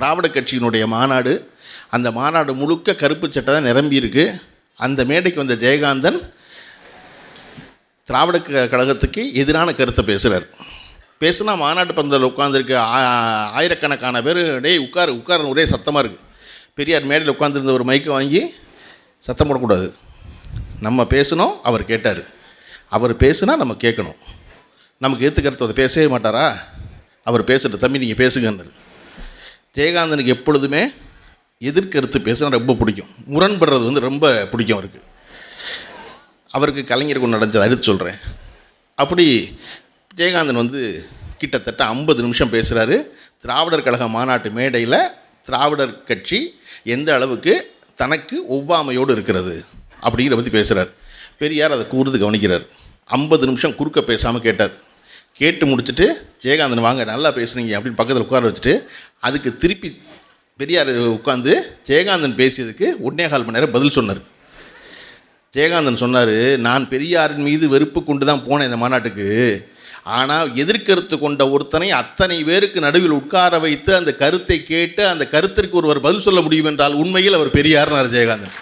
திராவிட கட்சியினுடைய மாநாடு அந்த மாநாடு முழுக்க கருப்பு சட்டை தான் நிரம்பியிருக்கு அந்த மேடைக்கு வந்த ஜெயகாந்தன் திராவிட க- கழகத்துக்கு எதிரான கருத்தை பேசுகிறார் பேசுனா மாநாட்டு பந்தல் உட்காந்துருக்க ஆயிரக்கணக்கான பேர் டேய் உட்காரு உட்காரு ஒரே சத்தமாக இருக்குது பெரியார் மேடையில் உட்காந்துருந்த ஒரு மைக்கை வாங்கி சத்தம் போடக்கூடாது. நம்ம பேசணும் அவர் கேட்டார். அவர் பேசுனா நம்ம கேட்கணும். நமக்கு எதிர்த்து அதை பேசவே மாட்டாரா? அவர் பேசுகிற தம்பி நீங்கள் பேசுங்கன்னு ஜெயகாந்தனுக்கு எப்பொழுதுமே எதிர்கருத்து பேசுனா ரொம்ப பிடிக்கும். முரண்படுறது வந்து ரொம்ப பிடிக்கும் அவருக்கு. அவருக்கு கலைஞருக்கு நடந்தது அடுத்து சொல்கிறேன் அப்படி ஜெயகாந்தன் வந்து கிட்டத்தட்ட ஐம்பது நிமிஷம் பேசுகிறாரு திராவிடர் கழக மாநாட்டு மேடையில் திராவிடர் கட்சி எந்த அளவுக்கு தனக்கு ஒவ்வாமையோடு இருக்கிறது அப்படிங்கிற பற்றி பேசுகிறார் பெரியார் அதை கூர்ந்து கவனிக்கிறார். ஐம்பது நிமிஷம் குறுக்க பேசாமல் கேட்டார். கேட்டு முடிச்சுட்டு ஜெயகாந்தன் வாங்க நல்லா பேசுனீங்க அப்படின்னு பக்கத்தில் உட்கார வச்சுட்டு அதுக்கு திருப்பி பெரியார் உட்காந்து ஜெயகாந்தன் பேசியதுக்கு ஒன்னே கால் மணி நேரம் பதில் சொன்னார். ஜெயகாந்தன் சொன்னார் நான் பெரியாரின் மீது வெறுப்பு கொண்டு தான் போனேன் இந்த மாநாட்டுக்கு. ஆனால் எதிர்கருத்து கொண்ட ஒருத்தனை அத்தனை பேருக்கு நடுவில் உட்கார வைத்து அந்த கருத்தை கேட்டு அந்த கருத்திற்கு ஒருவர் பதில் சொல்ல முடியும் என்றால் உண்மையில் அவர் பெரியார்னார் ஜெயகாந்தன்.